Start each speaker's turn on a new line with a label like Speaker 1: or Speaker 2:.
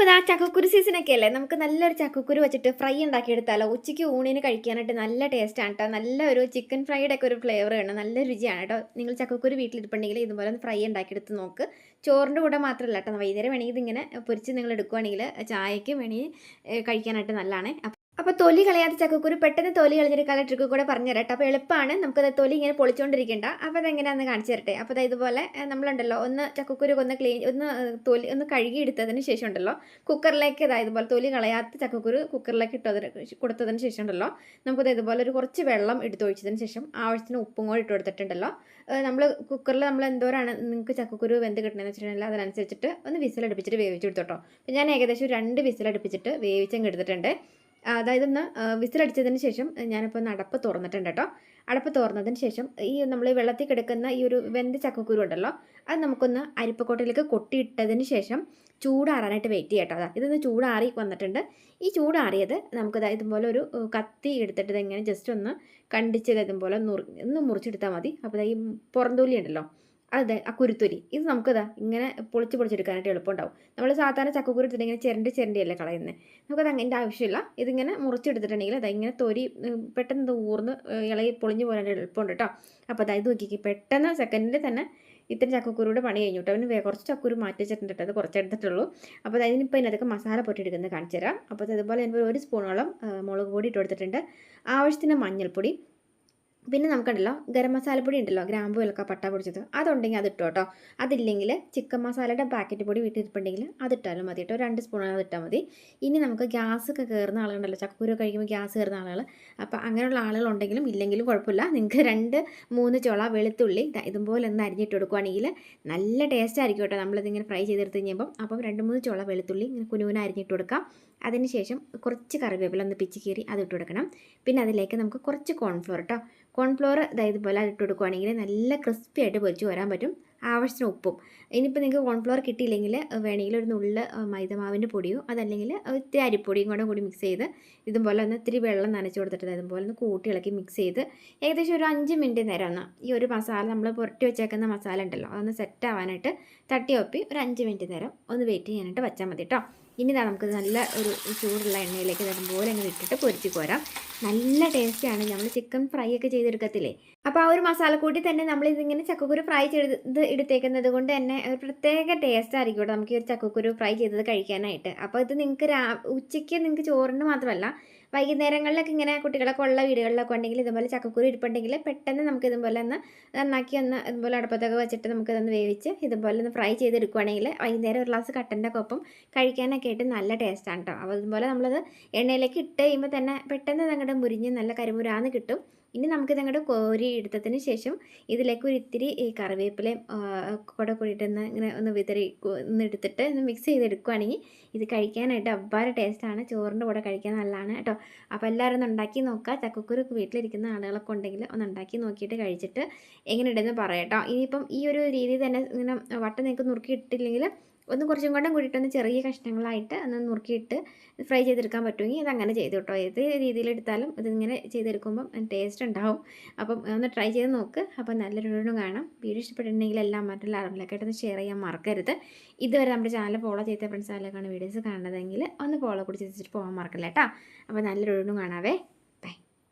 Speaker 1: ഇനിയിപ്പോൾ ഇതാ ചക്കക്കുരു സീസണൊക്കെ അല്ലേ? നമുക്ക് നല്ലൊരു ചക്കക്കുരു വെച്ചിട്ട് ഫ്രൈ ഉണ്ടാക്കിയെടുത്താലോ? ഉച്ചയ്ക്ക് ഊണിന് കഴിക്കാനായിട്ട് നല്ല ടേസ്റ്റാണ് കേട്ടോ നല്ല ഒരു ചിക്കൻ ഫ്രൈയുടെ ഒക്കെ ഒരു ഫ്ലേവർ ആണ്. നല്ല രുചിയാണ് കേട്ടോ നിങ്ങൾ ചക്കക്കുരു വീട്ടിലിരിപ്പുണ്ടെങ്കിൽ ഇതുപോലെ ഒന്ന് ഫ്രൈ ഉണ്ടാക്കിയെടുത്ത് നോക്ക്. ചോറിന്റെ കൂടെ മാത്രമല്ല കേട്ടോ വൈകുന്നേരം വേണമെങ്കിൽ ഇതിങ്ങനെ പൊരിച്ച് നിങ്ങൾ എടുക്കുവാണെങ്കിൽ ചായയ്ക്ക് വേണമെങ്കിൽ കഴിക്കാനായിട്ട് നല്ലതാണ്. അപ്പോൾ തൊലി കളയാത്ത ചക്കക്കുരു പെട്ടെന്ന് തൊലി കളഞ്ഞെടുക്കാനുള്ള ട്രിക്ക് കൂടെ പറഞ്ഞു തരാം അപ്പോൾ എളുപ്പമാണ് നമുക്കത് തൊലി ഇങ്ങനെ പൊളിച്ചുകൊണ്ടിരിക്കേണ്ട അപ്പോൾ അതെങ്ങനെയാണെന്ന് കാണിച്ചു തരട്ടെ. അപ്പോൾ ദാ ഇതുപോലെ നമ്മളുണ്ടല്ലോ ഒന്ന് ചക്കക്കുരു ഒന്ന് ക്ലീൻ ഒന്ന് തൊലി ഒന്ന് കഴുകി എടുത്തതിന് ശേഷം ഉണ്ടല്ലോ. കുക്കറിലേക്ക് ഇതാ ഇതുപോലെ തൊലി കളയാത്ത ചക്കക്കുരു കുക്കറിലേക്ക് ഇട്ടതിന് കൊടുത്തതിന് ശേഷം ഉണ്ടല്ലോ. നമുക്കത് ഇതുപോലെ ഒരു കുറച്ച് വെള്ളം എടുത്തൊഴിച്ചതിന് ശേഷം ആവശ്യത്തിന് ഉപ്പും കൂടി ഇട്ട് കൊടുത്തിട്ടുണ്ടല്ലോ. നമ്മൾ കുക്കറിൽ നമ്മൾ എന്തോരാണ് നിങ്ങൾക്ക് ചക്കക്കുരു വെന്ത് കിട്ടണമെന്ന് വെച്ചിട്ടുണ്ടെങ്കിൽ അതിനനുസരിച്ചിട്ട് ഒന്ന് വിസിലടുപ്പിച്ചിട്ട് വേവിച്ചെടുത്തോട്ടോ അപ്പോൾ ഞാൻ ഏകദേശം രണ്ട് വിസിലടുപ്പിച്ചിട്ട് വേവിച്ചങ്ങ് എടുത്തിട്ടുണ്ട്. അതായത് ഒന്ന് വിസിലടിച്ചതിന് ശേഷം ഞാനിപ്പോൾ അടപ്പ് തുറന്നിട്ടുണ്ട് കേട്ടോ. അടപ്പ് തുറന്നതിന് ശേഷം ഈ നമ്മൾ വെള്ളത്തിൽ കിടക്കുന്ന ഈ ഒരു വെന്ത ചക്കക്കുരു ഉണ്ടല്ലോ അത് നമുക്കൊന്ന് അരിപ്പക്കോട്ടയിലേക്ക് കൊട്ടിയിട്ടതിന് ശേഷം ചൂടാറാനായിട്ട് വെയിറ്റ് ചെയ്യട്ടോ അതാ ഇതൊന്ന് ചൂടാറി വന്നിട്ടുണ്ട്. ഈ ചൂടാറിയത് നമുക്കത് ഇതുപോലെ ഒരു കത്തി എടുത്തിട്ട് ഇതെങ്ങനെ ജസ്റ്റ് ഒന്ന് കണ്ടിച്ച് ഇതുപോലെ നുറി ഒന്ന് മുറിച്ചെടുത്താൽ മതി. അപ്പോൾ ഈ പുറന്തൂലി ഉണ്ടല്ലോ അതെ ആ കുരുത്തൊരി ഇത് നമുക്കതാ ഇങ്ങനെ പൊളിച്ച് പൊളിച്ചെടുക്കാനായിട്ട് എളുപ്പമുണ്ടാവും. നമ്മൾ സാധാരണ ചക്കക്കുരു എടുത്തിട്ട് ഇങ്ങനെ ചിരണ്ടി ചിരണ്ടിയല്ലേ കളയുന്നത് നമുക്കത് അങ്ങനെ ആവശ്യമില്ല. ഇതിങ്ങനെ മുറിച്ചെടുത്തിട്ടുണ്ടെങ്കിൽ അത് ഇങ്ങനെ തൊരി പെട്ടെന്ന് ഊർന്ന് ഇളകി പൊളിഞ്ഞു പോകാനായിട്ട് എളുപ്പമുണ്ട് കേട്ടോ. അപ്പോൾ അതായത് നോക്കിക്ക്. പെട്ടെന്ന് സെക്കൻഡിൽ തന്നെ ഇത്തരം ചക്കക്കുരുയുടെ പണി കഴിഞ്ഞു കേട്ടോ. അവന് കുറച്ച് ചക്കുരു മാറ്റി വെച്ചിട്ടുണ്ട് കേട്ടോ. അത് കുറച്ച് എടുത്തിട്ടുള്ളൂ. അപ്പോൾ അത് അതിനിപ്പോൾ ഇതിനകത്തൊക്കെ മസാല പൊട്ടിയെടുക്കുന്നത് കാണിച്ചു തരാം. അപ്പോൾ അതുപോലെ ഞാൻ ഒരു സ്പൂണോളം മുളക് പൊടി ഇട്ട് കൊടുത്തിട്ടുണ്ട്. ആവശ്യത്തിന് മഞ്ഞൾപ്പൊടി പിന്നെ നമുക്കുണ്ടല്ലോ ഗരം മസാലപ്പൊടി ഉണ്ടല്ലോ ഗ്രാമ്പു വിലക്ക പട്ട പൊടിച്ചത്. അതുണ്ടെങ്കിൽ അത് ഇട്ടോ കേട്ടോ. അതില്ലെങ്കിൽ ചിക്കൻ മസാലയുടെ പാക്കറ്റ് പൊടി വീട്ടിലിരിപ്പുണ്ടെങ്കിൽ അതിട്ടാലും മതി കേട്ടോ. രണ്ട് സ്പൂൺ അതിട്ടാൽ മതി. ഇനി നമുക്ക് ഗ്യാസ് ഒക്കെ കയറുന്ന ആളുകളുണ്ടല്ലോ. ചക്കൂരൊക്കെ കഴിക്കുമ്പോൾ ഗ്യാസ് കയറുന്ന ആളുകൾ അപ്പോൾ അങ്ങനെയുള്ള ആളുകളുണ്ടെങ്കിലും ഇല്ലെങ്കിലും കുഴപ്പമില്ല. നിങ്ങൾക്ക് രണ്ട് മൂന്ന് ചുള വെളുത്തുള്ളി ഇതുപോലെ ഒന്ന് അരിഞ്ഞിട്ട് കൊടുക്കുകയാണെങ്കിൽ നല്ല ടേസ്റ്റ് ആയിരിക്കും കേട്ടോ. നമ്മളിതിങ്ങനെ ഫ്രൈ ചെയ്തെടുത്ത് കഴിയുമ്പം അപ്പം രണ്ട് മൂന്ന് ചുള വെളുത്തുള്ളി ഇങ്ങനെ കുനുകുന അരിഞ്ഞിട്ട് കൊടുക്കാം. അതിനുശേഷം കുറച്ച് കറിവേപ്പില ഒന്ന് പിച്ച് കീറി അത് ഇട്ട് കൊടുക്കണം. പിന്നെ അതിലേക്ക് നമുക്ക് കുറച്ച് കോൺഫ്ലോർ കേട്ടോ. കോൺഫ്ലോർ അതായത് പോലെ ഇട്ട് കൊടുക്കുകയാണെങ്കിൽ നല്ല ക്രിസ്പി ആയിട്ട് പൊരിച്ച് വരാൻ പറ്റും. ആവശ്യത്തിന് ഉപ്പും. ഇനിയിപ്പോൾ നിങ്ങൾക്ക് കോൺഫ്ലോർ കിട്ടിയില്ലെങ്കിൽ വേണമെങ്കിൽ ഒരു നുള്ള മൈദമാവിന്റെ പൊടിയോ അതല്ലെങ്കിൽ ഇത്തിരി അരിപ്പൊടിയും കൂടെ കൂടി മിക്സ് ചെയ്ത് ഇതുപോലെ ഒന്ന് ഇത്തിരി വെള്ളം നനച്ച് കൊടുത്തിട്ട് അതുപോലെ ഒന്ന് കൂട്ടി ഇളക്കി മിക്സ് ചെയ്ത് ഏകദേശം ഒരു അഞ്ച് മിനിറ്റ് നേരം ഒന്ന് ഈ ഒരു മസാല നമ്മൾ പുരട്ടി വെച്ചേക്കുന്ന മസാല ഉണ്ടല്ലോ അതൊന്ന് സെറ്റ് ആവാനായിട്ട് തട്ടി ഒപ്പി ഒരു അഞ്ച് മിനിറ്റ് നേരം ഒന്ന് വെയിറ്റ് ചെയ്യാനായിട്ട് വെച്ചാൽ മതി കേട്ടോ ഇനി ഇതാ നമുക്ക് നല്ല ഒരു ചൂടുള്ള എണ്ണയിലേക്ക് ഇതുപോലെ അങ്ങ് ഇട്ടിട്ട് പൊരിച്ച് പോരാം നല്ല ടേസ്റ്റിയാണ് നമ്മൾ ചിക്കൻ ഫ്രൈ ഒക്കെ ചെയ്തെടുക്കത്തില്ലേ? അപ്പോൾ ആ ഒരു മസാലക്കൂട്ടി തന്നെ നമ്മൾ ഇതിങ്ങനെ ചക്കക്കുരു ഫ്രൈ ചെയ്ത് എടുത്തേക്കുന്നത് കൊണ്ട് തന്നെ ഒരു പ്രത്യേക ടേസ്റ്റ് ആയിരിക്കും കേട്ടോ നമുക്ക് ഈ ഒരു ചക്കക്കുരു ഫ്രൈ ചെയ്തത് കഴിക്കാനായിട്ട്. അപ്പോൾ ഇത് നിങ്ങൾക്ക് രാ ഉച്ചയ്ക്ക് നിങ്ങൾക്ക് ചോറിന് മാത്രമല്ല വൈകുന്നേരങ്ങളിലൊക്കെ ഇങ്ങനെ കുട്ടികളൊക്കെ ഉള്ള വീടുകളിലൊക്കെ ഉണ്ടെങ്കിൽ ഇതുപോലെ ചക്കക്കുരു ഇരിപ്പുണ്ടെങ്കിൽ പെട്ടെന്ന് നമുക്ക് ഇതുപോലെ ഒന്ന് നന്നാക്കി ഒന്ന് ഇതുപോലെ അടുപ്പത്തൊക്കെ വെച്ചിട്ട് നമുക്ക് ഇതൊന്ന് വേവിച്ച് ഇതുപോലെ ഒന്ന് ഫ്രൈ ചെയ്തെടുക്കുവാണെങ്കിൽ വൈകുന്നേരം ഒരു ഗ്ലാസ് കട്ടന്റെ ഒപ്പം കഴിക്കാനൊക്കെ ആയിട്ട് നല്ല ടേസ്റ്റാണ് കേട്ടോ അപ്പോൾ ഇതുപോലെ നമ്മളത് എണ്ണയിലേക്ക് ഇട്ട് കഴിയുമ്പോൾ തന്നെ പെട്ടെന്ന് അങ്ങോട്ട് മുരിഞ്ഞ് നല്ല കരിമുരാന്ന് കിട്ടും. ഇനി നമുക്കിത് അങ്ങോട്ട് കോരി എടുത്തതിന് ശേഷം ഇതിലേക്ക് ഒരു ഇത്തിരി ഈ കറിവേപ്പിലയും കൂടെ കൂടിയിട്ട് ഒന്ന് ഇങ്ങനെ ഒന്ന് വിതറി ഒന്ന് എടുത്തിട്ട് ഒന്ന് മിക്സ് ചെയ്തെടുക്കുകയാണെങ്കിൽ ഇത് കഴിക്കാനായിട്ട് അബ്ബാര ടേസ്റ്റാണ് ചോറിന്റെ കൂടെ കഴിക്കാൻ നല്ലതാണ് കേട്ടോ. അപ്പോൾ എല്ലാവരും ഒന്ന് ഉണ്ടാക്കി നോക്കുക. ചക്കക്കുരു വീട്ടിലിരിക്കുന്ന ആളുകളൊക്കെ ഉണ്ടെങ്കിൽ ഒന്ന് ഉണ്ടാക്കി നോക്കിയിട്ട് കഴിച്ചിട്ട് എങ്ങനെ ഉണ്ടെന്ന് പറയാം കേട്ടോ. ഇനിയിപ്പം ഈ ഒരു രീതി തന്നെ ഇങ്ങനെ വട്ടം നിങ്ങൾക്ക് നുറുക്കി ഇട്ടില്ലെങ്കിൽ ഒന്ന് കുറച്ചും കൂടെ കൂടിയിട്ട് ഒന്ന് ചെറിയ കഷ്ണങ്ങളായിട്ട് ഒന്ന് നുറുക്കിയിട്ട് ഫ്രൈ ചെയ്തെടുക്കാൻ പറ്റുമെങ്കിൽ ഇതങ്ങനെ ചെയ്തു കേട്ടോ. ഏത് രീതിയിലെടുത്താലും ഇതിങ്ങനെ ചെയ്തെടുക്കുമ്പം ടേസ്റ്റ് ഉണ്ടാവും. അപ്പം ഒന്ന് ട്രൈ ചെയ്ത് നോക്ക്. അപ്പം നല്ലൊരു വീണ്ടും കാണാം. വീഡിയോ ഇഷ്ടപ്പെട്ടിട്ടുണ്ടെങ്കിൽ എല്ലാം മറ്റുള്ള ഒന്ന് ഷെയർ ചെയ്യാൻ മറക്കരുത്. ഇതുവരെ നമ്മുടെ ചാനൽ ഫോളോ ചെയ്ത ഫ്രണ്ട്സ് ആരെയൊക്കെയാണ് വീഡിയോസ് കാണുന്നതെങ്കിൽ ഒന്ന് ഫോളോ കൂടി ചെയ്തിട്ട് പോകാൻ മറക്കില്ല കേട്ടോ അപ്പോൾ നല്ലൊരു വീണ്ടും കാണാവേ.